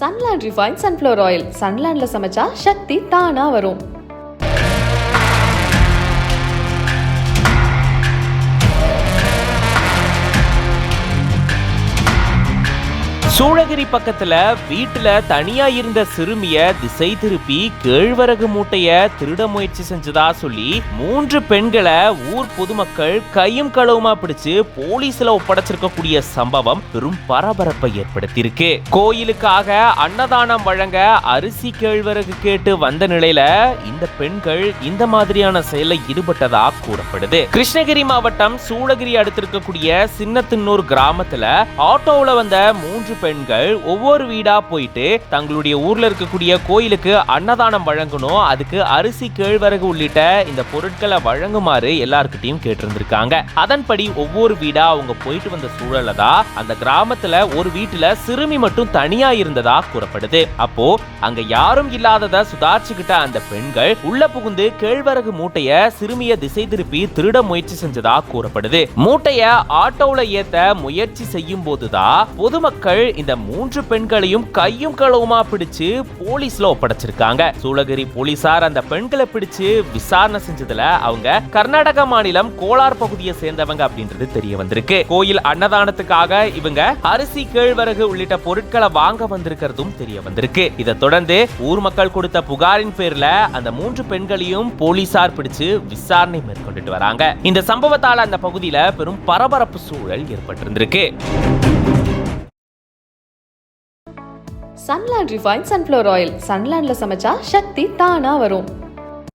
Sunland refine sunflower oil சன்லாண்டில் சமைச்சா சக்தி தானாக வரும். சூளகிரி பக்கத்துல வீட்டுல தனியா இருந்த சிறுமிய திசை திருப்பி கேழ்வரகு மூட்டைய திருட முயற்சி செஞ்சதா சொல்லி மூன்று பெண்களை ஊர் பொதுமக்கள் கையும் களவுமா பிடிச்சு போலீஸ்ல ஒப்படைச்சிருக்கக்கூடிய சம்பவம் பெரும் பரபரப்பை ஏற்படுத்தியிருக்கு. கோயிலுக்காக அன்னதானம் வழங்க அரிசி கேழ்வரகு கேட்டு வந்த நிலையில இந்த பெண்கள் இந்த மாதிரியான செயல ஈடுபட்டதா கூறப்படுது. கிருஷ்ணகிரி மாவட்டம் சூளகிரி அடுத்திருக்கக்கூடிய சின்னத்தின்னூர் கிராமத்துல ஆட்டோவுல வந்த மூன்று பெண்கள் ஒவ்வொரு வீடா போயிட்டு தங்களுடைய ஊர்ல இருக்கக்கூடிய கோயிலுக்கு அன்னதானம் வழங்கணும். அதுக்கு அரிசி கேழ்வரகு உள்ளிட்ட இந்த பொருட்களை வழங்குமாறு எல்லாருக்கிட்டையும் கேட்டிருந்திருக்காங்க. அதன்படி ஒவ்வொரு வீடா அவங்க போயிட்டு வந்த சூழல்ல தான் அந்த கிராமத்துல ஒரு வீட்டுல சிறுமி மட்டும் தனியா இருந்ததா கூறப்படுது. அப்போ அங்க யாரும் இல்லாதத சுதாரிச்சுக்கிட்ட அந்த பெண்கள் உள்ள புகுந்து கேழ்வரகு மூட்டைய சிறுமிய திசை திருப்பி திருட முயற்சி செஞ்சதா கூறப்படுது. மூட்டைய ஆட்டோல ஏத்த முயற்சி செய்யும் போதுதான் பொதுமக்கள் இந்த மூன்று பெண்களையும் கையும் களவுமா பிடிச்சு போலீஸ்ல ஒப்படைச்சிருக்காங்க. சூளகிரி போலீசார் அந்த பெண்களை பிடிச்சு விசாரணை செஞ்சதுல அவங்க கர்நாடக மாநிலம் கோலார் பகுதியை சேர்ந்தவங்க அப்படின்றது தெரிய வந்திருக்கு. கோயில் அன்னதானத்துக்காக இவங்க அரிசி கேழ்வரகு உள்ளிட்ட பொருட்களை வாங்க வந்திருக்கிறதும் தெரிய வந்திருக்கு. இதை தொடர்ந்து ஊர் மக்கள் கொடுத்த புகாரின் பேர்ல அந்த மூன்று பெண்களையும் போலீசார் பிடிச்சு விசாரணை மேற்கொண்டுட்டு வராங்க. இந்த சம்பவத்தால அந்த பகுதியில பெரும் பரபரப்பு சூழல் ஏற்பட்டிருந்திருக்கு. சன்லேண்ட் ரிஃபைன் சன்ஃப்ளவர் ஆயில் சன்லேண்ட்ல சமைச்சா சக்தி தானாக வரும்.